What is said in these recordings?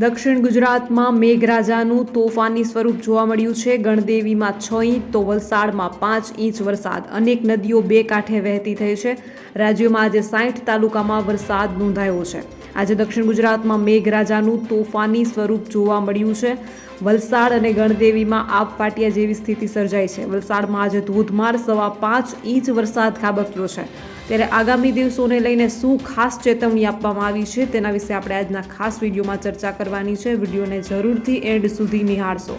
દક્ષિણ ગુજરાતમાં મેઘરાજાનું તોફાની સ્વરૂપ જોવા મળ્યું છે. ગણદેવીમાં છ ઇંચ તો વલસાડમાં પાંચ ઇંચ વરસાદ. અનેક નદીઓ બે કાંઠે વહેતી થઈ છે. રાજ્યમાં આજે સાઠ તાલુકામાં વરસાદ નોંધાયો છે. આજે દક્ષિણ ગુજરાતમાં મેઘરાજાનું તોફાની સ્વરૂપ જોવા મળ્યું છે. વલસાડ અને ગણદેવીમાં આપ ફાટિયા જેવી સ્થિતિ સર્જાઈ છે. વલસાડમાં આજે ધોધમાર સવા પાંચ ઇંચ વરસાદ ખાબક્યો છે. ત્યારે આગામી દિવસોને લઈને શું ખાસ ચેતવણી આપવામાં આવી છે તેના વિશે આપણે આજના ખાસ વિડીયોમાં ચર્ચા કરવાની છે. વિડીયોને જરૂરથી એન્ડ સુધી નિહાળશો.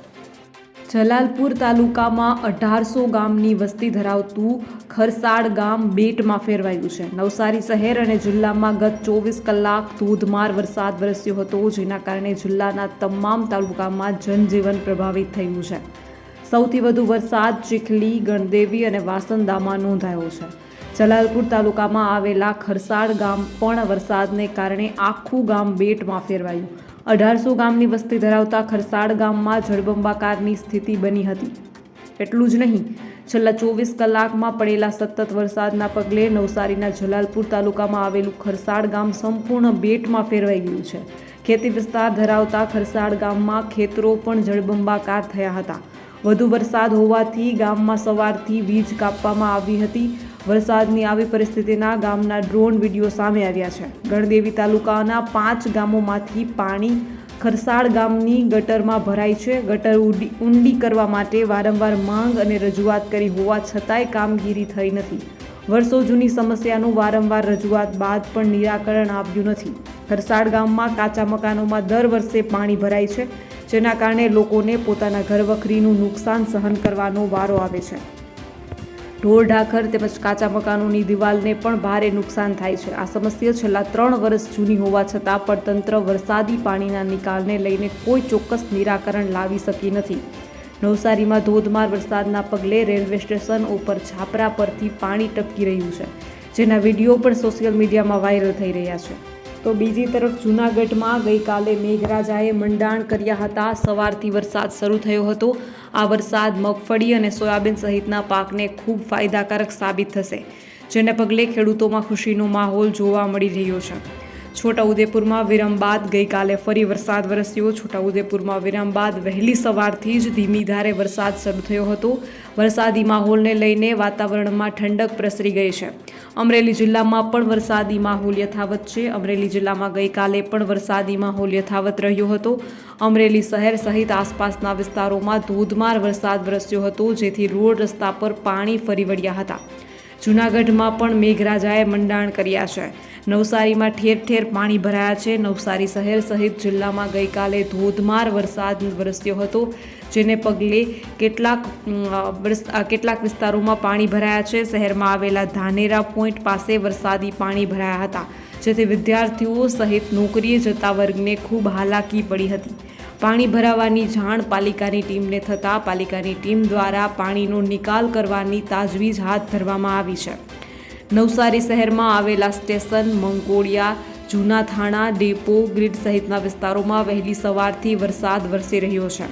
જલાલપુર તાલુકામાં અઢારસો ગામની વસ્તી ધરાવતું ખરસાડ ગામ બેટમાં ફેરવાયું છે. નવસારી શહેર અને જિલ્લામાં ગત ચોવીસ કલાક ધોધમાર વરસાદ વરસ્યો હતો, જેના કારણે જિલ્લાના તમામ તાલુકામાં જનજીવન પ્રભાવિત થયું છે. સૌથી વધુ વરસાદ ચીખલી, ગણદેવી અને વાસંદામાં નોંધાયો છે. જલાલપુર તાલુકામાં આવેલા ખરસાડ ગામ પણ વરસાદને કારણે આખું ગામ બેટમાં ફેરવાયું. અઢારસો ગામની વસ્તી ધરાવતા ખરસાડ ગામમાં જળબંબાકારની સ્થિતિ બની હતી. એટલું જ નહીં, છેલ્લા ચોવીસ કલાકમાં પડેલા સતત વરસાદના પગલે નવસારીના જલાલપુર તાલુકામાં આવેલું ખરસાડ ગામ સંપૂર્ણ બેટમાં ફેરવાઈ ગયું છે. ખેતી વિસ્તાર ધરાવતા ખરસાડ ગામમાં ખેતરો પણ જળબંબાકાર થયા હતા. વધુ વરસાદ હોવાથી ગામમાં સવારથી વીજ કાપવામાં આવી હતી. વરસાદની આવી પરિસ્થિતિના ગામના ડ્રોન વીડિયો સામે આવ્યા છે. ગણદેવી તાલુકાના પાંચ ગામોમાંથી પાણી ખરસાડ ગામની ગટરમાં ભરાય છે. ગટર ઊંડી ઊંડી કરવા માટે વારંવાર માંગ અને રજૂઆત કરી હોવા છતાંય કામગીરી થઈ નથી. વર્ષો જૂની સમસ્યાનું વારંવાર રજૂઆત બાદ પણ નિરાકરણ આવ્યું નથી. ખરસાડ ગામમાં કાચા મકાનોમાં દર વર્ષે પાણી ભરાય છે, જેના કારણે લોકોને પોતાના ઘરવખરીનું નુકસાન સહન કરવાનો વારો આવે છે. ઢોર ઢાખર તેમજ કાચા મકાનોની દિવાલને પણ ભારે નુકસાન થાય છે. આ સમસ્યા છેલ્લા ત્રણ વર્ષ જૂની હોવા છતાં પણ તંત્ર વરસાદી પાણીના નિકાલને લઈને કોઈ ચોક્કસ નિરાકરણ લાવી શકી નથી. નવસારીમાં ધોધમાર વરસાદના પગલે રેલવે સ્ટેશન ઉપર છાપરા પરથી પાણી ટપકી રહ્યું છે, જેના વીડિયો પણ સોશિયલ મીડિયામાં વાયરલ થઈ રહ્યા છે. તો બીજી તરફ જૂનાગઢમાં ગઈકાલે મેઘરાજાએ મંડાણ કર્યા હતા. સવારથી વરસાદ શરૂ થયો હતો. આ વરસાદ મગફળી અને સોયાબીન સહિતના પાકને ખૂબ ફાયદાકારક સાબિત થશે, જેને પગલે ખેડૂતોમાં ખુશીનો માહોલ જોવા મળી રહ્યો છે. છોટાઉદેપુરમાં વિરામ બાદ ગઈકાલે ફરી વરસાદ વરસ્યો. છોટાઉદેપુરમાં વિરામ બાદ વહેલી સવારથી જ ધીમી ધારે વરસાદ શરૂ થયો હતો. વરસાદી માહોલને લઈને વાતાવરણમાં ઠંડક પ્રસરી ગઈ છે. અમરેલી જિલ્લામાં પણ વરસાદી માહોલ યથાવત છે. અમરેલી જિલ્લામાં ગઈકાલે પણ વરસાદી માહોલ યથાવત રહ્યો હતો. અમરેલી શહેર સહિત આસપાસના વિસ્તારોમાં ધોધમાર વરસાદ વરસ્યો હતો, જેથી રોડ રસ્તા પર પાણી ફરી વળ્યા હતા. જૂનાગઢમાં પણ મેઘરાજાએ મંડાણ કર્યા છે. નવસારીમાં ઠેર ઠેર પાણી ભરાયા છે. નવસારી શહેર સહિત જિલ્લામાં ગઈકાલે ધોધમાર વરસાદ વરસ્યો હતો, જેને પગલે કેટલાક કેટલાક વિસ્તારોમાં પાણી ભરાયા છે. શહેરમાં આવેલા ધાનેરા પોઈન્ટ પાસે વરસાદી પાણી ભરાયા હતા, જેથી વિદ્યાર્થીઓ સહિત નોકરીએ જતા વર્ગને ખૂબ હાલાકી પડી હતી. પાણી ભરાવાની જાણ પાલિકાની ટીમને થતાં પાલિકાની ટીમ દ્વારા પાણીનો નિકાલ કરવાની તાજવીજ હાથ ધરવામાં આવી છે. નવસારી શહેરમાં આવેલા સ્ટેશન, મંગોળિયા, જૂના થાણા, ડેપો, ગ્રીડ સહિતના વિસ્તારોમાં વહેલી સવારથી વરસાદ વરસી રહ્યો છે.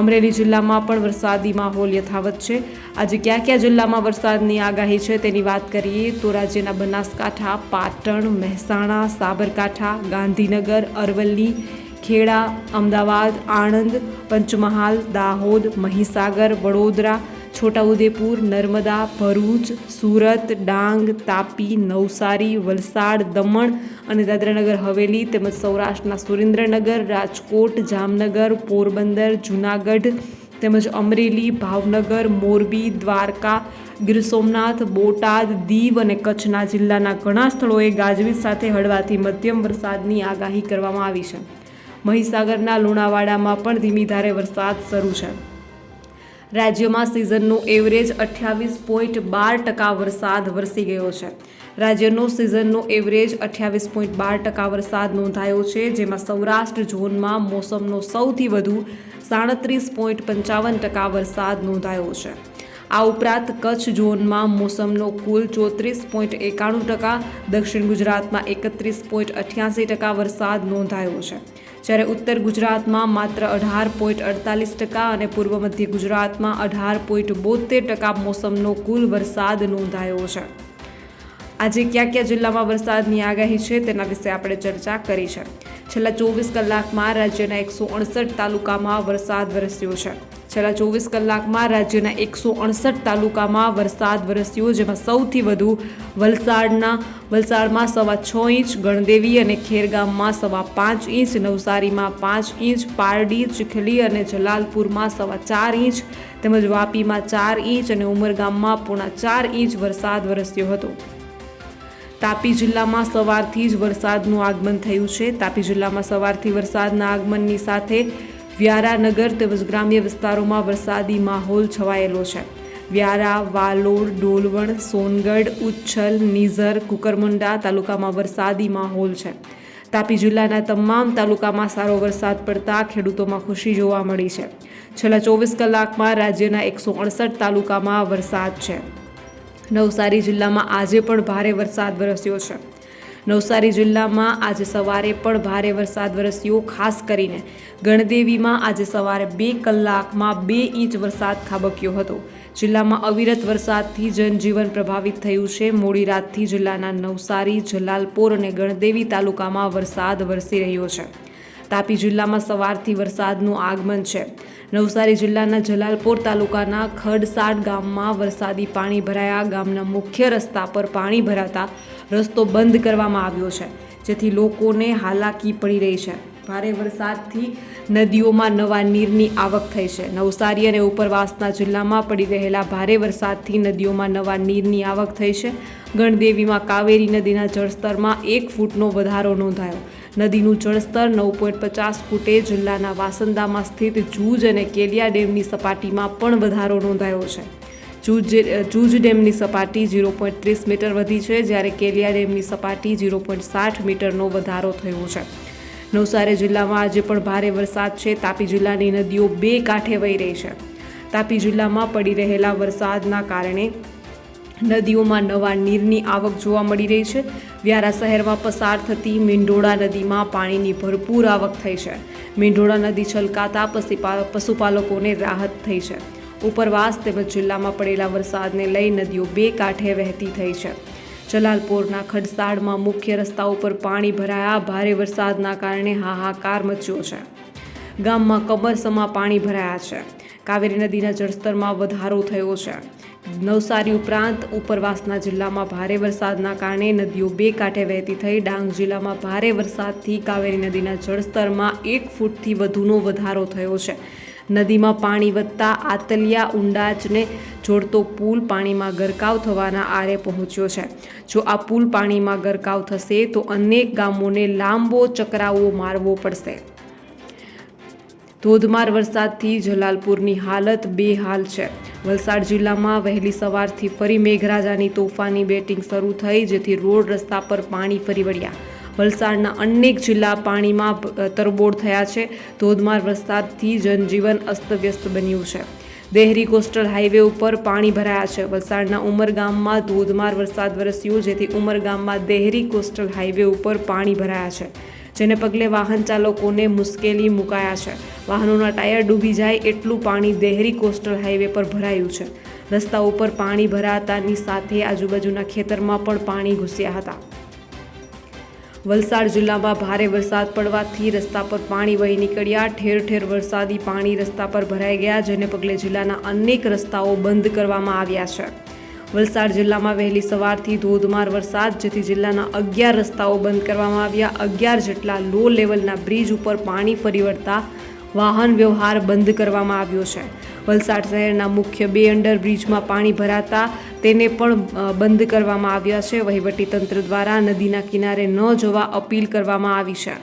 અમરેલી જિલ્લામાં પણ વરસાદી માહોલ યથાવત છે. આજે કયા કયા જિલ્લામાં વરસાદની આગાહી છે તેની વાત કરીએ તો રાજ્યના બનાસકાંઠા, પાટણ, મહેસાણા, સાબરકાંઠા, ગાંધીનગર, અરવલ્લી ખેડા, અમદાવાદ, આણંદ, પંચમહાલ, દાહોદ, મહીસાગર, વડોદરા, છોટાઉદેપુર, નર્મદા, ભરૂચ, સુરત, ડાંગ, તાપી, નવસારી, વલસાડ, દમણ અને દાદરાનગર, હવેલી તેમજ સૌરાષ્ટ્રના સુરેન્દ્રનગર, રાજકોટ, જામનગર, પોરબંદર, જૂનાગઢ તેમજ અમરેલી, ભાવનગર, મોરબી, દ્વારકા, ગીર સોમનાથ, બોટાદ, દીવ અને કચ્છના જિલ્લાના ઘણા સ્થળોએ ગાજવીજ સાથે હળવાથી મધ્યમ વરસાદની આગાહી કરવામાં આવી છે. મહીસાગરના લુણાવાડામાં પણ ધીમી ધારે વરસાદ શરૂ છે. રાજ્યમાં સિઝનનું એવરેજ અઠ્યાવીસ પોઈન્ટ બાર ટકા વરસાદ વરસી ગયો છે. રાજ્યનો સિઝનનો એવરેજ અઠ્યાવીસ પોઈન્ટ બાર ટકા વરસાદ નોંધાયો છે, જેમાં સૌરાષ્ટ્ર ઝોનમાં મોસમનો સૌથી વધુ સાડત્રીસ પોઈન્ટ પંચાવન ટકા વરસાદ નોંધાયો છે. આ ઉપરાંત કચ્છ ઝોનમાં મોસમનો કુલ ચોત્રીસ પોઈન્ટ એકાણું ટકા, દક્ષિણ ગુજરાતમાં એકત્રીસ પોઈન્ટ અઠ્યાસી ટકા વરસાદ નોંધાયો છે. જ્યારે ઉત્તર ગુજરાતમાં માત્ર અઢાર પોઈન્ટ અડતાલીસ ટકા અને પૂર્વ મધ્ય ગુજરાતમાં અઢાર પોઈન્ટ બોતેર ટકા મોસમનો કુલ વરસાદ નોંધાયો છે. આજે કયા કયા જિલ્લામાં વરસાદની આગાહી છે તેના વિશે આપણે ચર્ચા કરી છે. છેલ્લા ચોવીસ કલાકમાં રાજ્યના એકસો અડસઠ તાલુકામાં વરસાદ વરસ્યો છે. છેલ્લા ચોવીસ કલાકમાં રાજ્યના એકસો અડસઠ તાલુકામાં વરસાદ વરસ્યો, જેમાં સૌથી વધુ વલસાડના, વલસાડમાં સવા છ ઇંચ, ગણદેવી અને ખેરગામમાં સવા પાંચ ઇંચ, નવસારીમાં પાંચ ઇંચ, પારડી, ચીખલી અને જલાલપુરમાં સવા ચાર ઇંચ, તેમજ વાપીમાં ચાર ઇંચ અને ઉમરગામમાં પોણા ચાર ઇંચ વરસાદ વરસ્યો હતો. તાપી જિલ્લામાં સવારથી જ વરસાદનું આગમન થયું છે. તાપી જિલ્લામાં સવારથી વરસાદના આગમનની સાથે વ્યારાનગર તેમજ ગ્રામ્ય વિસ્તારોમાં વરસાદી માહોલ છવાયેલો છે. વ્યારા, વાલોડ, ડોલવણ, સોનગઢ, ઉચ્છલ, નિઝર, કુકરમુંડા તાલુકામાં વરસાદી માહોલ છે. તાપી જિલ્લાના તમામ તાલુકામાં સારો વરસાદ પડતા ખેડૂતોમાં ખુશી જોવા મળી છે. છેલ્લા ચોવીસ કલાકમાં રાજ્યના એકસો અડસઠ તાલુકામાં વરસાદ છે. નવસારી જિલ્લામાં આજે પણ ભારે વરસાદ વરસ્યો છે. નવસારી જિલ્લામાં આજે સવારે પણ ભારે વરસાદ વરસ્યો, ખાસ કરીને ગણદેવીમાં આજે સવારે બે કલાકમાં બે ઇંચ વરસાદ ખાબક્યો હતો. જિલ્લામાં અવિરત વરસાદથી જનજીવન પ્રભાવિત થયું છે. મોડી રાતથી જિલ્લાના નવસારી, જલાલપોર અને ગણદેવી તાલુકામાં વરસાદ વરસી રહ્યો છે. તાપી જિલ્લામાં સવારથી વરસાદનું આગમન છે. નવસારી જિલ્લાના જલાલપોર તાલુકાના ખડસાડ ગામમાં વરસાદી પાણી ભરાયા. ગામના મુખ્ય રસ્તા પર પાણી ભરાતા રસ્તો બંધ કરવામાં આવ્યો છે, જેથી લોકોને હાલાકી પડી રહી છે. ભારે વરસાદથી નદીઓમાં નવા નીરની આવક થઈ છે. નવસારી અને ઉપરવાસના જિલ્લામાં પડી રહેલા ભારે વરસાદથી નદીઓમાં નવા નીરની આવક થઈ છે. ગણદેવીમાં કાવેરી નદીના જળસ્તરમાં એક ફૂટનો વધારો નોંધાયો. નદીનું જળસ્તર નવ પોઈન્ટ પચાસ ફૂટે, જિલ્લાના વાસંદામાં સ્થિત જૂજ અને કેલિયા ડેમની સપાટીમાં પણ વધારો નોંધાયો છે. જૂજ જૂજ ડેમની સપાટી ઝીરો પોઈન્ટ ત્રીસ મીટર વધી છે, જ્યારે કેલિયા ડેમની સપાટી ઝીરો પોઈન્ટ સાઠ મીટરનો વધારો થયો છે. નવસારી જિલ્લામાં આજે પણ ભારે વરસાદ છે, તાપી જિલ્લાની નદીઓ બે કાંઠે વહી રહી છે. તાપી જિલ્લામાં પડી રહેલા વરસાદના કારણે નદીઓમાં નવા નીરની આવક જોવા મળી રહી છે. વ્યારા શહેરમાં પસાર થતી મીંઢોળા નદીમાં પાણીની ભરપૂર આવક થઈ છે. મીંઢોળા નદી છલકાતા પશુપા પશુપાલકોને રાહત થઈ છે. ઉપરવાસ તેમજ જિલ્લામાં પડેલા વરસાદને લઈ નદીઓ બે કાંઠે વહેતી થઈ છે. જલાલપોરના ખડસાડમાં મુખ્ય રસ્તા ઉપર પાણી ભરાયા, ભારે વરસાદના કારણે હાહાકાર મચ્યો છે. ગામમાં કમરસમાં પાણી ભરાયા છે. કાવેરી નદીના જળસ્તરમાં વધારો થયો છે. નવસારી ઉપરાંત ઉપરવાસના જિલ્લામાં ભારે વરસાદના કારણે નદીઓ બે કાંઠે વહેતી થઈ. ડાંગ જિલ્લામાં ભારે વરસાદથી કાવેરી નદીના જળસ્તરમાં એક ફૂટથી વધુનો વધારો થયો છે. નદીમાં પાણી વધતા આતલિયા ઉંડાચને જોડતો પુલ પાણીમાં ગરકાવ થવાના આરે પહોંચ્યો છે. જો આ પુલ પાણીમાં ગરકાવ થશે તો અનેક ગામોને લાંબો ચકરાવો મારવો પડશે. ધોધમાર વરસાદથી જલાલપુરની હાલત બેહાલ છે. વલસાડ જિલ્લામાં વહેલી સવારથી ફરી મેઘરાજાની તોફાની બેટિંગ શરૂ થઈ, જેથી રોડ રસ્તા પર પાણી ફરી વળ્યા. વલસાડના અનેક જિલ્લા પાણીમાં તરબોળ થયા છે. ધોધમાર વરસાદથી જનજીવન અસ્તવ્યસ્ત બન્યું છે. દેહરી કોસ્ટલ હાઈવે ઉપર પાણી ભરાયા છે. વલસાડના ઉમરગામમાં ધોધમાર વરસાદ વરસ્યો, જેથી ઉમરગામમાં દેહરી કોસ્ટલ હાઈવે ઉપર પાણી ભરાયા છે. જેને પગલે વાહન ચાલકોને મુશ્કેલી મુકાયા છે. વાહનોના ટાયર ડૂબી જાય એટલું પાણી દેહરી કોસ્ટલ હાઈવે પર ભરાયું છે. રસ્તા ઉપર પાણી ભરાતાની સાથે આજુબાજુના ખેતરમાં પણ પાણી ઘૂસ્યા હતા. વલસાડ જિલ્લામાં ભારે વરસાદ પડવાથી રસ્તા પર પાણી વહી નીકળ્યા. ઠેર ઠેર વરસાદી પાણી રસ્તા પર ભરાઈ ગયા, જેને પગલે જિલ્લાના અનેક રસ્તાઓ બંધ કરવામાં આવ્યા છે. વલસાડ જિલ્લામાં વહેલી સવારથી ધોધમાર વરસાદ, જેથી જિલ્લાના અગિયાર રસ્તાઓ બંધ કરવામાં આવ્યા. અગિયાર જેટલા લો લેવલના બ્રિજ ઉપર પાણી ફરી વળતા વાહન વ્યવહાર બંધ કરવામાં આવ્યો છે. વલસાડ શહેરના મુખ્ય બે અંડરબ્રિજમાં પાણી ભરાતા તેને પણ બંધ કરવામાં આવ્યા છે. વહીવટીતંત્ર દ્વારા નદીના કિનારે ન જવા અપીલ કરવામાં આવી છે.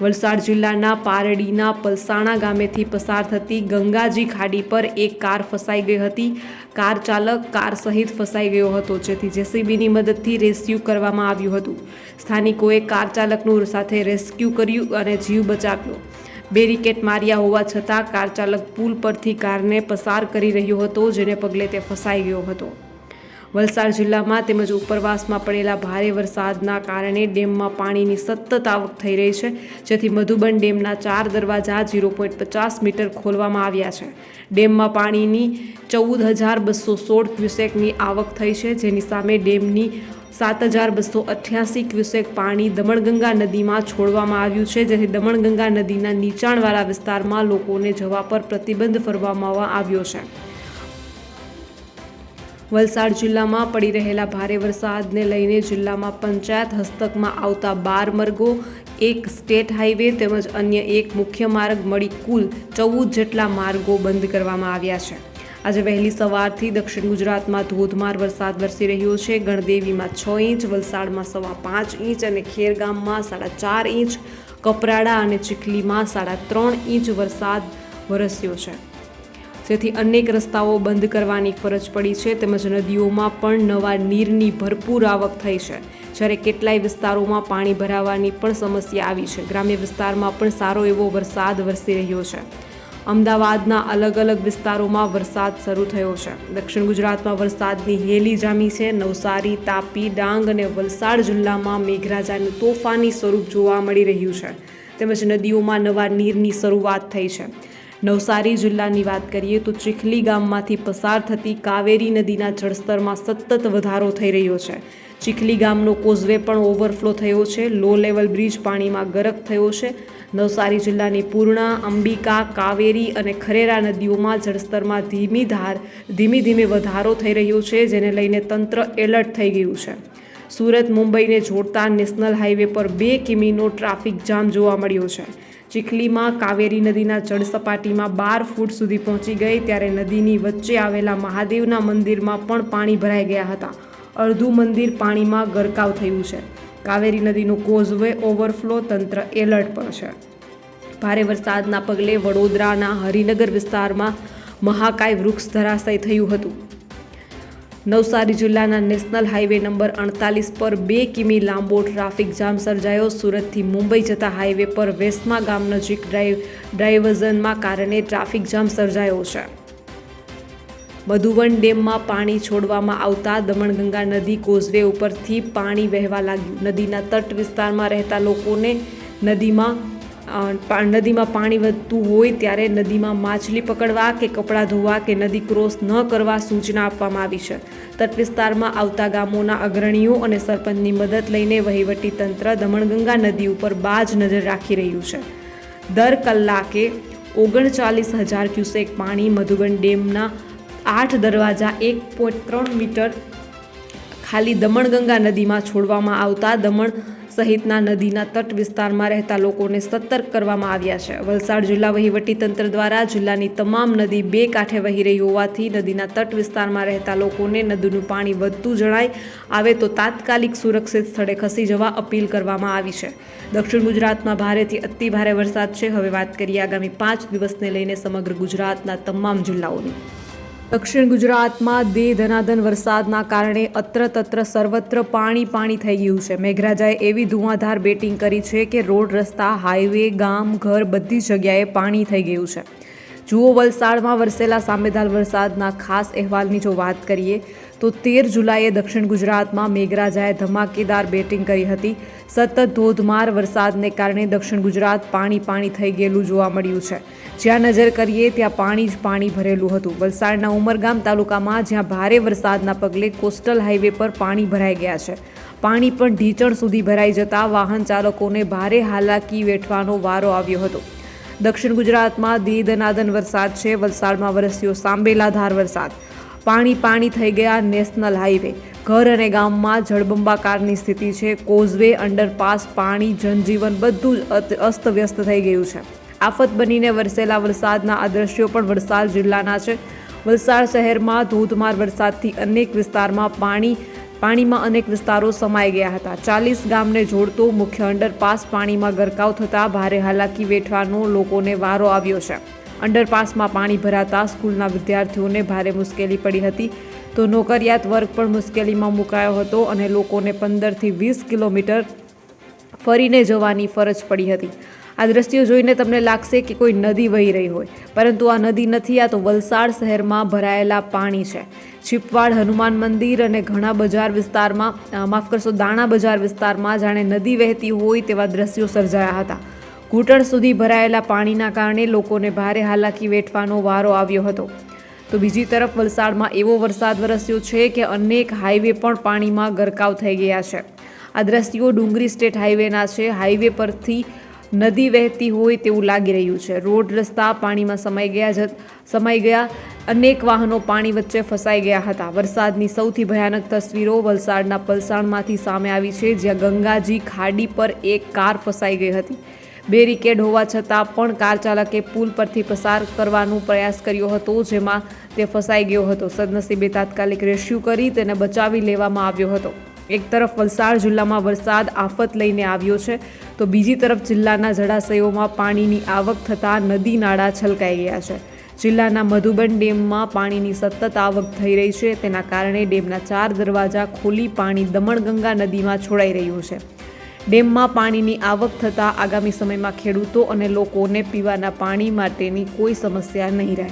વલસાડ જિલ્લાના પારડીના પલસાણા ગામેથી પસાર થતી ગંગાજી ખાડી પર એક કાર ફસાઈ ગઈ હતી. કાર ચાલક કાર સહિત ફસાઈ ગયો હતો, જેથી જેસીબીની મદદથી રેસ્ક્યુ કરવામાં આવ્યું હતું. સ્થાનિકોએ કાર ચાલકનું સાથે રેસ્ક્યુ કર્યું અને જીવ બચાવ્યો. બેરિકેટ માર્યા હોવા છતાં કાર ચાલક પુલ પરથી કારને પસાર કરી રહ્યો હતો, જેને પગલે તે ફસાઈ ગયો હતો. વલસાડ જિલ્લામાં તેમજ ઉપરવાસમાં પડેલા ભારે વરસાદના કારણે ડેમમાં પાણીની સતત આવક થઈ રહી છે, જેથી મધુબન ડેમના ચાર દરવાજા ઝીરો પોઈન્ટ પચાસ મીટર ખોલવામાં આવ્યા છે. ડેમમાં પાણીની ચૌદ હજાર બસો સોળ ક્યુસેકની આવક થઈ છે, જેની સામે ડેમની સાત હજાર બસો અઠ્યાસી ક્યુસેક પાણી દમણગંગા નદીમાં છોડવામાં આવ્યું છે, જેથી દમણગંગા નદીના નીચાણવાળા વિસ્તારમાં લોકોને જવા પર પ્રતિબંધ ફરવામાં આવ્યો છે. વલસાડ જિલ્લામાં પડી રહેલા ભારે વરસાદને લઈને જિલ્લામાં પંચાયત હસ્તકમાં આવતા બાર માર્ગો, એક સ્ટેટ હાઈવે તેમજ અન્ય એક મુખ્ય માર્ગ મળી કુલ ચૌદ જેટલા માર્ગો બંધ કરવામાં આવ્યા છે. આજે વહેલી સવારથી દક્ષિણ ગુજરાતમાં ધોધમાર વરસાદ વરસી રહ્યો છે. ગણદેવીમાં છ ઇંચ, વલસાડમાં સવા પાંચ ઇંચ અને ખેરગામમાં સાડા ચાર ઇંચ, કપરાડા અને ચીખલીમાં સાડા ત્રણ ઇંચ વરસાદ વરસ્યો છે. જેથી અનેક રસ્તાઓ બંધ કરવાની ફરજ પડી છે તેમજ નદીઓમાં પણ નવા નીરની ભરપૂર આવક થઈ છે. જ્યારે કેટલાય વિસ્તારોમાં પાણી ભરાવાની પણ સમસ્યા આવી છે. ગ્રામ્ય વિસ્તારમાં પણ સારો એવો વરસાદ વરસી રહ્યો છે. અમદાવાદના અલગ અલગ વિસ્તારોમાં વરસાદ શરૂ થયો છે. દક્ષિણ ગુજરાતમાં વરસાદની હેલી જામી છે. નવસારી, તાપી, ડાંગ અને વલસાડ જિલ્લામાં મેઘરાજાનું તોફાની સ્વરૂપ જોવા મળી રહ્યું છે. તેમજ નદીઓમાં નવા નીરની શરૂઆત થઈ છે. નવસારી જિલ્લાની વાત કરીએ તો ચીખલી ગામમાંથી પસાર થતી કાવેરી નદીના જળસ્તરમાં સતત વધારો થઈ રહ્યો છે. ચીખલી ગામનો કોઝવે પણ ઓવરફ્લો થયો છે. લો લેવલ બ્રિજ પાણીમાં ગરક થયો છે. નવસારી જિલ્લાની પૂર્ણા, અંબિકા, કાવેરી અને ખરેરા નદીઓમાં જળસ્તરમાં ધીમી ધાર, ધીમે ધીમે વધારો થઈ રહ્યો છે, જેને લઈને તંત્ર એલર્ટ થઈ ગયું છે. સુરત, મુંબઈને જોડતા નેશનલ હાઈવે પર બે કિમીનો ટ્રાફિક જામ જોવા મળ્યો છે. ચીખલીમાં કાવેરી નદીના જળસપાટીમાં બાર ફૂટ સુધી પહોંચી ગઈ ત્યારે નદીની વચ્ચે આવેલા મહાદેવના મંદિરમાં પણ પાણી ભરાઈ ગયા હતા. અડધું મંદિર પાણીમાં ગરકાવ થયું છે. કાવેરી નદીનું કોઝવે ઓવરફ્લો તંત્ર એલર્ટ પર છે. ભારે વરસાદના પગલે વડોદરાના હરિનગર વિસ્તારમાં મહાકાય વૃક્ષ ધરાશય થયું હતું. નવસારી જિલ્લાના નેશનલ હાઈવે નંબર અડતાલીસ પર બે કિમી લાંબો ટ્રાફિક જામ સર્જાયો. સુરતથી મુંબઈ જતા હાઈવે પર વેસ્મા ગામ નજીક ડ્રાઈવ ડાયવર્ઝનમાં કારણે ટ્રાફિક જામ સર્જાયો છે. મધુવન ડેમમાં પાણી છોડવામાં આવતા દમણગંગા નદી કોઝવે ઉપરથી પાણી વહેવા લાગ્યું. નદીના તટ વિસ્તારમાં રહેતા લોકોને નદીમાં નદીમાં પાણી વધતું હોય ત્યારે નદીમાં માછલી પકડવા કે કપડાં ધોવા કે નદી ક્રોસ ન કરવા સૂચના આપવામાં આવી છે. તટ વિસ્તારમાં આવતા ગામોના અગ્રણીઓ અને સરપંચની મદદ લઈને વહીવટી તંત્ર દમણગંગા નદી ઉપર બાજ નજર રાખી રહ્યું છે. દર કલાકે ઓગણચાલીસ હજાર ક્યુસેક પાણી મધુબન ડેમના આઠ દરવાજા એક પોઈન્ટ ત્રણ મીટર ખાલી દમણગંગા નદીમાં છોડવામાં આવતા દમણ સહિતના નદીના તટ વિસ્તારમાં રહેતા લોકોને સતર્ક કરવામાં આવ્યા છે. વલસાડ જિલ્લા વહીવટીતંત્ર દ્વારા જિલ્લાની તમામ નદી બે કાંઠે વહી રહી હોવાથી નદીના તટ વિસ્તારમાં રહેતા લોકોને નદીનું પાણી વધતું જણાય, આવે તો તાત્કાલિક સુરક્ષિત સ્થળે ખસી જવા અપીલ કરવામાં આવી છે. દક્ષિણ ગુજરાતમાં ભારેથી અતિ ભારે વરસાદ છે. હવે વાત કરીએ આગામી પાંચ દિવસને લઈને સમગ્ર ગુજરાતના તમામ જિલ્લાઓની. દક્ષિણ ગુજરાતમાં દે ધનાધન વરસાદના કારણે અત્ર તત્ર સર્વત્ર પાણી પાણી થઈ ગયું છે. મેઘરાજાએ એવી ધુઆંધાર બેટિંગ કરી છે કે રોડ, રસ્તા, હાઈવે, ગામ, ઘર બધી જગ્યાએ પાણી થઈ ગયું છે. જુઓ વલસાડમાં વરસેલા સામેદાર વરસાદના ખાસ અહેવાલની જો વાત કરીએ તો તેર જુલાઈએ દક્ષિણ ગુજરાતમાં મેઘરાજાએ ધમાકેદાર બેટિંગ કરી હતી. સતત ધોધમાર વરસાદને કારણે દક્ષિણ ગુજરાત પાણી પાણી થઈ ગયેલું જોવા મળ્યું છે. જ્યાં નજર કરીએ ત્યાં પાણી જ પાણી ભરેલું હતું. વલસાડના ઉમરગામ તાલુકામાં જ્યાં ભારે વરસાદના પગલે કોસ્ટલ હાઈવે પર પાણી ભરાઈ ગયા છે. પાણી પણ ઢીચણ સુધી ભરાઈ જતા વાહન ચાલકોને ભારે હાલાકી વેઠવાનો વારો આવ્યો હતો. દક્ષિણ ગુજરાતમાં દીદનાદન વરસાદ છે. વલસાડમાં વરસ્યો સાંબેલાધાર વરસાદ. પાણી પાણી થઈ ગયા નેશનલ હાઈવે. ઘર અને ગામમાં જળબંબાકારની સ્થિતિ છે. કોઝવે, અંડરપાસ, પાણી, જનજીવન બધું જ અસ્તવ્યસ્ત થઈ ગયું છે. આફત બનીને વરસેલા વરસાદના આ દ્રશ્યો પણ વલસાડ જિલ્લાના છે. વલસાડ શહેરમાં ધોધમાર વરસાદથી અનેક વિસ્તારમાં પાણી, પાણીમાં અનેક વિસ્તારો સમાઈ ગયા હતા. ચાલીસ ગામને જોડતો મુખ્ય અંડરપાસ પાણીમાં ગરકાવ થતાં ભારે હાલાકી વેઠવાનો લોકોને વારો આવ્યો છે. અંડરપાસમાં પાણી ભરાતા સ્કૂલના વિદ્યાર્થીઓને ભારે મુશ્કેલી પડી હતી. તો નોકરિયાત વર્ગ પણ મુશ્કેલીમાં મુકાયો હતો અને લોકોને પંદરથી વીસ કિલોમીટર ફરીને જવાની ફરજ પડી હતી. આ દ્રશ્યો જોઈને તમને લાગશે કે કોઈ નદી વહી રહી હોય, પરંતુ આ નદી નથી, આ તો વલસાડ શહેરમાં ભરાયેલા પાણી છે. છીપવાડ, હનુમાન મંદિર અને ઘણા બજાર વિસ્તારમાં માફ કરશો, દાણા બજાર વિસ્તારમાં જાણે નદી વહેતી હોય તેવા દ્રશ્યો સર્જાયા હતા. ઘૂંટણ સુધી ભરાયેલા પાણીના કારણે લોકોને ભારે હાલાકી વેઠવાનો વારો આવ્યો હતો. તો બીજી તરફ વલસાડમાં એવો વરસાદ વરસ્યો છે કે અનેક હાઈવે પણ પાણીમાં ગરકાવ થઈ ગયા છે. આ દ્રશ્યો ડુંગરી સ્ટેટ હાઈવેના છે. હાઈવે પરથી નદી વહેતી હોય તેવું લાગી રહ્યું છે. રોડ રસ્તા પાણીમાં સમાઈ ગયા જ, સમાઈ ગયા. અનેક વાહનો પાણી વચ્ચે ફસાઈ ગયા હતા. વરસાદની સૌથી ભયાનક તસવીરો વલસાડના પલસાણમાંથી સામે આવી છે, જ્યાં ગંગાજી ખાડી પર એક કાર ફસાઈ ગઈ હતી. બેરિકેડ હોવા છતાં પણ કાર ચાલકે પુલ પરથી પસાર કરવાનો પ્રયાસ કર્યો હતો, જેમાં તે ફસાઈ ગયો હતો. સદનસીબે તાત્કાલિક રેસ્ક્યુ કરી તેને બચાવી લેવામાં આવ્યો હતો. એક તરફ વલસાડ જિલ્લામાં વરસાદ આફત લઈને આવ્યો છે, તો બીજી તરફ જિલ્લાના જળાશયોમાં પાણીની આવક થતાં નદી નાળા છલકાઈ ગયા છે. જિલ્લાના મધુબન ડેમમાં પાણીની સતત આવક થઈ રહી છે, તેના કારણે ડેમના ચાર દરવાજા ખોલી પાણી દમણગંગા નદીમાં છોડાઈ રહ્યું છે. ડેમમાં પાણીની આવક થતાં આગામી સમયમાં ખેડૂતો અને લોકોને પીવાના પાણી માટેની કોઈ સમસ્યા નહીં રહે.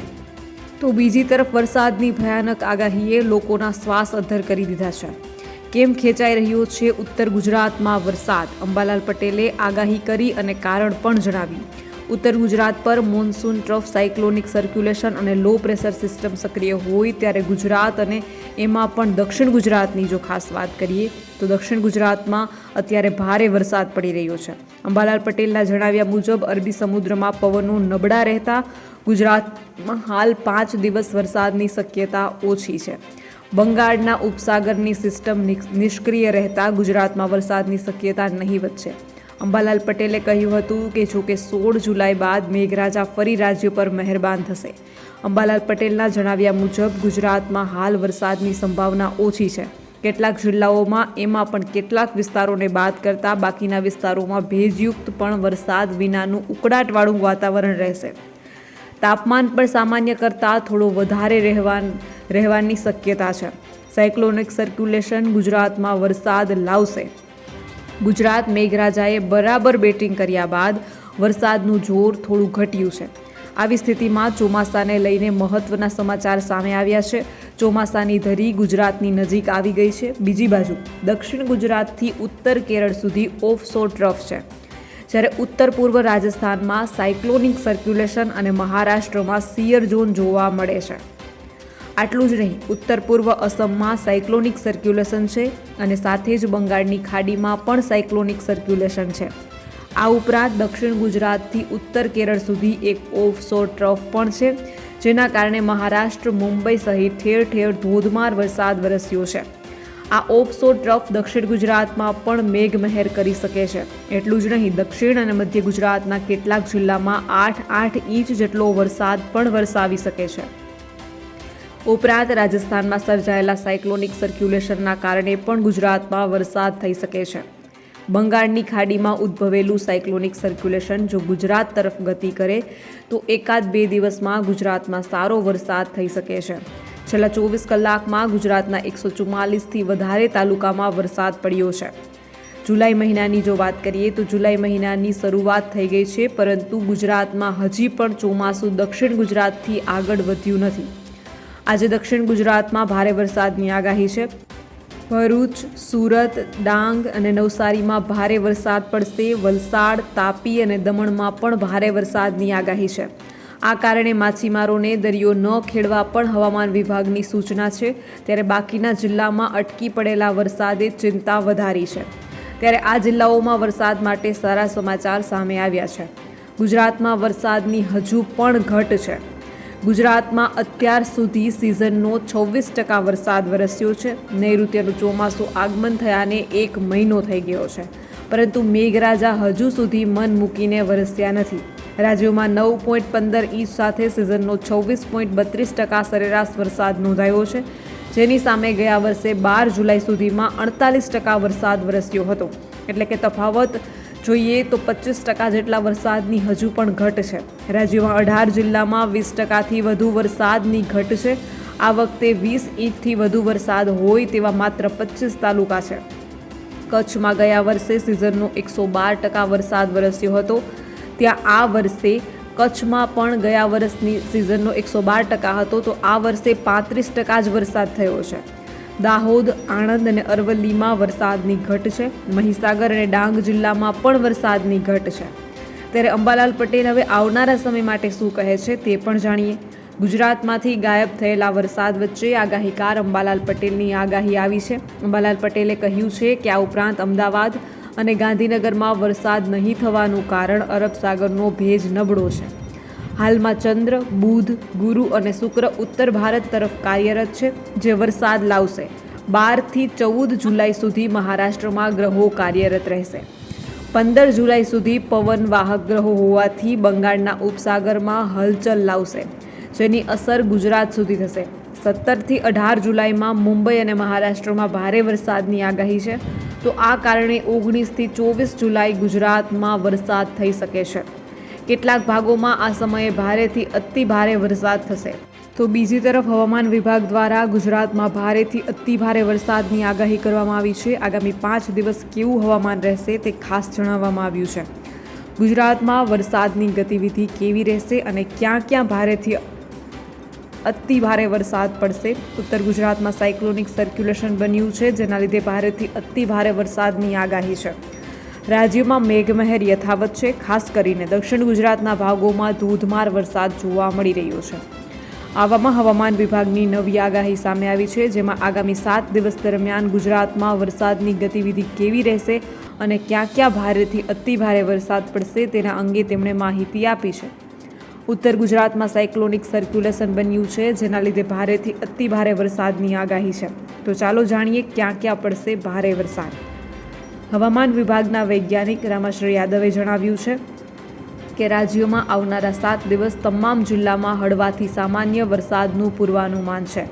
તો બીજી તરફ વરસાદની ભયાનક આગાહીએ લોકોના શ્વાસ અદ્ધર કરી દીધા છે. કેમ ખેંચાઈ રહ્યો છે ઉત્તર ગુજરાતમાં વરસાદ? અંબાલાલ પટેલે આગાહી કરી અને કારણ પણ જણાવ્યું ઉત્તર ગુજરાત પર મોન્સૂન ટ્રફ, સાયક્લોનિક સર્ક્યુલેશન અને લો પ્રેશર સિસ્ટમ સક્રિય હોય ત્યારે ગુજરાત અને એમાં પણ દક્ષિણ ગુજરાતની જો ખાસ વાત કરીએ, તો દક્ષિણ ગુજરાતમાં અત્યારે ભારે વરસાદ પડી રહ્યો છે. અંબાલાલ પટેલના જણાવ્યા મુજબ, અરબી સમુદ્રમાં પવનો નબળા રહેતા ગુજરાતમાં હાલ પાંચ દિવસ વરસાદની શક્યતા ઓછી છે. બંગાળના ઉપસાગરની સિસ્ટમ નિષ્ક્રિય રહેતા ગુજરાતમાં વરસાદની શક્યતા નહીવત છે. અંબાલાલ પટેલે કહ્યું હતું કે જો કે સોળ જુલાઈ બાદ મેઘરાજા ફરી રાજ્ય પર મહેરબાન થશે. અંબાલાલ પટેલના જણાવ્યા મુજબ ગુજરાતમાં હાલ વરસાદની સંભાવના ઓછી છે. કેટલાક જિલ્લાઓમાં એમાં પણ કેટલાક વિસ્તારોને બાદ કરતા બાકીના વિસ્તારોમાં ભેજયુક્ત પણ વરસાદ વિનાનું ઉકળાટવાળું વાતાવરણ રહેશે. તાપમાન પણ સામાન્ય કરતાં થોડો વધારે રહેવા રહેવાની શક્યતા છે. સાયક્લોનિક સર્ક્યુલેશન ગુજરાતમાં વરસાદ લાવશે. ગુજરાત મેઘરાજાએ બરાબર બેટિંગ કર્યા બાદ વરસાદનું જોર થોડું ઘટ્યું છે. આવી સ્થિતિમાં ચોમાસાને લઈને મહત્વના સમાચાર સામે આવ્યા છે. ચોમાસાની ધરી ગુજરાતની નજીક આવી ગઈ છે. બીજી બાજુ, દક્ષિણ ગુજરાતથી ઉત્તર કેરળ સુધી ઓફશોર ટ્રફ છે. જ્યારે ઉત્તર પૂર્વ રાજસ્થાનમાં સાયક્લોનિક સર્ક્યુલેશન અને મહારાષ્ટ્રમાં સિયર ઝોન જોવા મળે છે. આટલું જ નહીં, ઉત્તર પૂર્વ અસમમાં સાયક્લોનિક સર્ક્યુલેશન છે અને સાથે જ બંગાળની ખાડીમાં પણ સાયક્લોનિક સર્ક્યુલેશન છે. આ ઉપરાંત દક્ષિણ ગુજરાતથી ઉત્તર કેરળ સુધી એક ઓફશોર ટ્રફ પણ છે, જેના કારણે મહારાષ્ટ્ર, મુંબઈ સહિત ઠેર ઠેર ધોધમાર વરસાદ વરસ્યો છે. આ ઓફશોર ટ્રફ દક્ષિણ ગુજરાતમાં પણ મેઘમહેર કરી શકે છે. એટલું જ નહીં, દક્ષિણ અને મધ્ય ગુજરાતના કેટલાક જિલ્લામાં આઠ આઠ ઇંચ જેટલો વરસાદ પણ વરસાવી શકે છે. ઉપરાંત રાજસ્થાનમાં સર્જાયેલા સાયક્લોનિક સર્ક્યુલેશનના કારણે પણ ગુજરાતમાં વરસાદ થઈ શકે છે. બંગાળની ખાડીમાં ઉદ્ભવેલું સાયક્લોનિક સર્ક્યુલેશન જો ગુજરાત તરફ ગતિ કરે, તો એકાદ બે દિવસમાં ગુજરાતમાં સારો વરસાદ થઈ શકે છે. છેલ્લા ચોવીસ કલાકમાં ગુજરાતના એકસો ચુમ્માલીસથી વધારે તાલુકામાં વરસાદ પડ્યો છે. જુલાઈ મહિનાની જો વાત કરીએ, તો જુલાઈ મહિનાની શરૂઆત થઈ ગઈ છે, પરંતુ ગુજરાતમાં હજી પણ ચોમાસું દક્ષિણ ગુજરાતથી આગળ વધ્યું નથી. આજે દક્ષિણ ગુજરાતમાં ભારે વરસાદની આગાહી છે. ભરૂચ, સુરત, ડાંગ અને નવસારીમાં ભારે વરસાદ પડશે. વલસાડ, તાપી અને દમણમાં પણ ભારે વરસાદની આગાહી છે. આ કારણે માછીમારોને દરિયો ન ખેડવા પણ હવામાન વિભાગની સૂચના છે. ત્યારે બાકીના જિલ્લામાં અટકી પડેલા વરસાદે ચિંતા વધારી છે. ત્યારે આ જિલ્લાઓમાં વરસાદ માટે સારા સમાચાર સામે આવ્યા છે. ગુજરાતમાં વરસાદની હજુ પણ ઘટ છે. ગુજરાતમાં અત્યાર સુધી સિઝનનો છવ્વીસ ટકા વરસાદ વરસ્યો છે. નૈઋત્યનું ચોમાસું આગમન થયાને એક મહિનો થઈ ગયો છે. પરંતુ મેઘરાજા હજુ સુધી મન મૂકીને વરસ્યા નથી. રાજ્યોમાં નવ પોઈન્ટ પંદર ઇંચ સાથે સિઝનનો છવ્વીસ પોઈન્ટ બત્રીસ ટકા સરેરાશ વરસાદ નોંધાયો છે. જેની સામે ગયા વર્ષે બાર જુલાઈ સુધીમાં અડતાલીસ ટકા વરસાદ વરસ્યો હતો. એટલે કે તફાવત જોઈએ તો પચીસ ટકા જેટલા વરસાદની હજુ પણ ઘટ છે. રાજ્યમાં અઢાર જિલ્લામાં વીસ ટકાથી વધુ વરસાદની ઘટ છે. આ વખતે વીસ ઇંચથી વધુ વરસાદ હોય તેવા માત્ર પચીસ તાલુકા છે. કચ્છમાં ગયા વર્ષે સિઝનનો એકસો બાર ટકા વરસાદ વરસ્યો હતો. ત્યાં આ વર્ષે કચ્છમાં પણ ગયા વર્ષની સિઝનનો એકસો બાર ટકા હતો. તો આ વર્ષે પાંત્રીસ ટકા જ વરસાદ થયો છે. દાહોદ, આણંદ અને અરવલ્લીમાં વરસાદની ઘટ છે. મહીસાગર અને ડાંગ જિલ્લામાં પણ વરસાદની ઘટ છે. ત્યારે અંબાલાલ પટેલ હવે આવનારા સમય માટે શું કહે છે તે પણ જાણીએ. ગુજરાતમાંથી ગાયબ થયેલા વરસાદ વચ્ચે આગાહીકાર અંબાલાલ પટેલની આગાહી આવી છે. અંબાલાલ પટેલે કહ્યું છે કે આ ઉપરાંત અમદાવાદ અને ગાંધીનગરમાં વરસાદ નહીં થવાનું કારણ અરબ સાગરનો ભેજ નબળો છે. હાલમાં ચંદ્ર, બુધ, ગુરુ અને શુક્ર ઉત્તર ભારત તરફ કાર્યરત છે, જે વરસાદ લાવશે. બારથી ચૌદ જુલાઈ સુધી મહારાષ્ટ્રમાં ગ્રહો કાર્યરત રહેશે. પંદર જુલાઈ સુધી પવન વાહક ગ્રહો હોવાથી બંગાળના ઉપસાગરમાં હલચલ લાવશે, જેની અસર ગુજરાત સુધી થશે. સત્તરથી અઢાર જુલાઈમાં મુંબઈ અને મહારાષ્ટ્રમાં ભારે વરસાદની આગાહી છે. તો આ કારણે ઓગણીસથી ચોવીસ જુલાઈ ગુજરાતમાં વરસાદ થઈ શકે છે. કેટલાક ભાગોમાં આ સમયે ભારેથી અતિ ભારે વરસાદ થશે. તો બીજી તરફ હવામાન વિભાગ દ્વારા ગુજરાતમાં ભારેથી અતિ ભારે વરસાદની આગાહી કરવામાં આવી છે. આગામી પાંચ દિવસ કેવું હવામાન રહેશે તે ખાસ જણાવવામાં આવ્યું છે. ગુજરાતમાં વરસાદની ગતિવિધિ કેવી રહેશે અને ક્યાં ક્યાં ભારેથી અતિ ભારે વરસાદ પડશે? ઉત્તર ગુજરાતમાં સાયક્લોનિક સર્ક્યુલેશન બન્યું છે, જેના લીધે ભારેથી અતિ ભારે વરસાદની આગાહી છે. રાજ્યમાં મેઘમહેર યથાવત છે. ખાસ કરીને દક્ષિણ ગુજરાતના ભાગોમાં ધોધમાર વરસાદ જોવા મળી રહ્યો છે. આવામાં હવામાન વિભાગની નવી આગાહી સામે આવી છે, જેમાં આગામી સાત દિવસ દરમિયાન ગુજરાતમાં વરસાદની ગતિવિધિ કેવી રહેશે અને ક્યાં ક્યાં ભારેથી અતિ ભારે વરસાદ પડશે તેના અંગે તેમણે માહિતી આપી છે. ઉત્તર ગુજરાતમાં સાયક્લોનિક સર્ક્યુલેશન બન્યું છે, જેના લીધે ભારેથી અતિ ભારે વરસાદની આગાહી છે. તો ચાલો જાણીએ ક્યાં ક્યાં પડશે ભારે વરસાદ. હવામાન વિભાગના વૈજ્ઞાનિક રામાશ્રી યાદવે જણાવ્યું છે કે રાજ્યોમાં આવનારા સાત દિવસ તમામ જિલ્લામાં હળવાથી સામાન્ય વરસાદનું પૂર્વાનુમાન છે.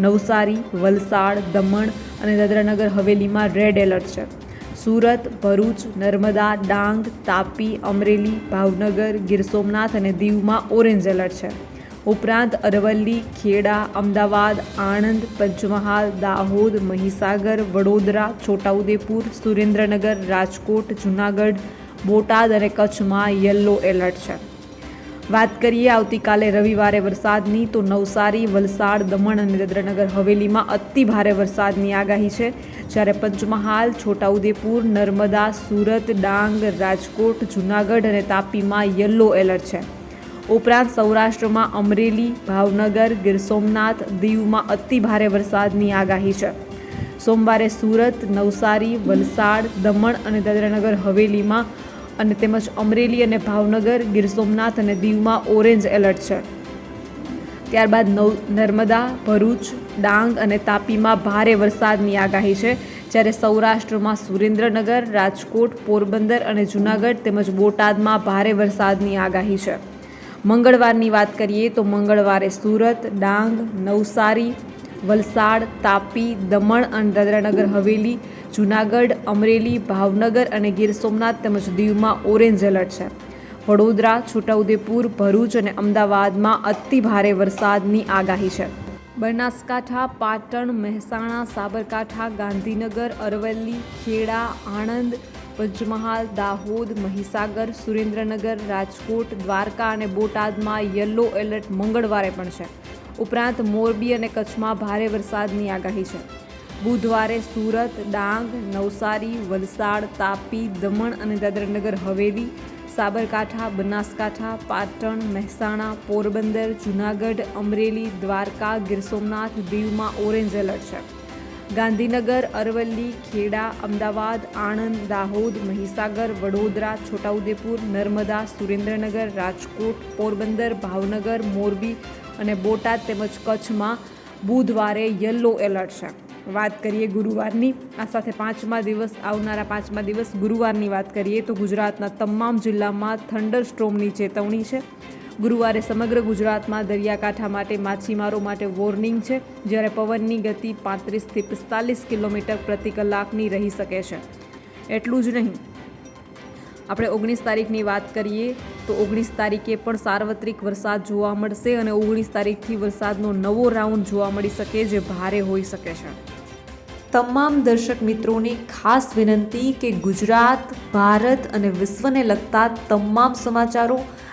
નવસારી, વલસાડ, દમણ અને દાદરાનગર હવેલીમાં રેડ એલર્ટ છે. સુરત, ભરૂચ, નર્મદા, ડાંગ, તાપી, અમરેલી, ભાવનગર, ગીર સોમનાથ અને દીવમાં ઓરેન્જ એલર્ટ છે. ઉપરાંત અરવલ્લી, ખેડા, અમદાવાદ, આણંદ, પંચમહાલ, દાહોદ, મહીસાગર, વડોદરા, છોટાઉદેપુર, સુરેન્દ્રનગર, રાજકોટ, જૂનાગઢ, બોટાદ અને કચ્છમાં યલો એલર્ટ છે. વાત કરીએ આવતીકાલે રવિવારે વરસાદની, તો નવસારી, વલસાડ, દમણ અને દાદરાનગર હવેલીમાં અતિ ભારે વરસાદની આગાહી છે. જ્યારે પંચમહાલ, છોટાઉદેપુર, નર્મદા, સુરત, ડાંગ, રાજકોટ, જૂનાગઢ અને તાપીમાં યલો એલર્ટ છે. ઉપરાંત સૌરાષ્ટ્રમાં અમરેલી, ભાવનગર, ગીર સોમનાથ, દીવમાં અતિ ભારે વરસાદની આગાહી છે. સોમવારે સુરત, નવસારી, વલસાડ, દમણ અને દાદરાનગર હવેલીમાં અને તેમજ અમરેલી અને ભાવનગર, ગીર સોમનાથ અને દીવમાં ઓરેન્જ એલર્ટ છે. ત્યારબાદ નવ, નર્મદા, ભરૂચ, ડાંગ અને તાપીમાં ભારે વરસાદની આગાહી છે. જ્યારે સૌરાષ્ટ્રમાં સુરેન્દ્રનગર, રાજકોટ, પોરબંદર અને જૂનાગઢ તેમજ બોટાદમાં ભારે વરસાદની આગાહી છે. મંગળવારની વાત કરીએ તો મંગળવારે સુરત, ડાંગ, નવસારી, વલસાડ, તાપી, દમણ અને દાદરાનગર, હવેલી, જૂનાગઢ, અમરેલી, ભાવનગર અને ગીર સોમનાથ તેમજ દીવમાં ઓરેન્જ એલર્ટ છે. વડોદરા, છોટાઉદેપુર, ભરૂચ અને અમદાવાદમાં અતિ ભારે વરસાદની આગાહી છે. બનાસકાંઠા, પાટણ, મહેસાણા, સાબરકાંઠા, ગાંધીનગર, અરવલ્લી, ખેડા, આણંદ પંચમહાલ, દાહોદ, મહીસાગર, સુરેન્દ્રનગર, રાજકોટ, દ્વારકા અને બોટાદમાં યલો એલર્ટ મંગળવારે પણ છે. ઉપરાંત મોરબી અને કચ્છમાં ભારે વરસાદની આગાહી છે. બુધવારે સુરત, ડાંગ, નવસારી, વલસાડ, તાપી, દમણ અને દાદરાનગર હવેલી, સાબરકાંઠા, બનાસકાંઠા, પાટણ, મહેસાણા, પોરબંદર, જૂનાગઢ, અમરેલી, દ્વારકા, ગીર સોમનાથ, દીવમાં ઓરેન્જ એલર્ટ છે. ગાંધીનગર, અરવલ્લી, ખેડા, અમદાવાદ, આણંદ, દાહોદ, મહીસાગર, વડોદરા, છોટાઉદેપુર, નર્મદા, સુરેન્દ્રનગર, રાજકોટ, પોરબંદર, ભાવનગર, મોરબી અને બોટાદ તેમજ કચ્છમાં બુધવારે યલો એલર્ટ છે. વાત કરીએ ગુરુવારની, આ સાથે પાંચમા દિવસ આવનારા પાંચમા દિવસ ગુરુવારની વાત કરીએ તો ગુજરાતના તમામ જિલ્લામાં થંડર સ્ટ્રોમની ચેતવણી છે. ગુરુવારે સમગ્ર ગુજરાતમાં દરિયાકાંઠા માટે માછીમારો માટે વોર્નિંગ છે, જ્યારે પવનની ગતિ પાંત્રીસથી પિસ્તાલીસ કિલોમીટર પ્રતિ કલાકની રહી શકે છે. એટલું જ નહીં. આપણે ઓગણીસ તારીખની વાત કરીએ તો ઓગણીસ તારીખે પણ સાર્વત્રિક વરસાદ જોવા મળશે અને ઓગણીસ તારીખથી વરસાદનો નવો રાઉન્ડ જોવા મળી શકે જે ભારે હોઈ શકે છે. તમામ દર્શક મિત્રોને ખાસ વિનંતી કે ગુજરાત, ભારત અને વિશ્વને લગતા તમામ સમાચારો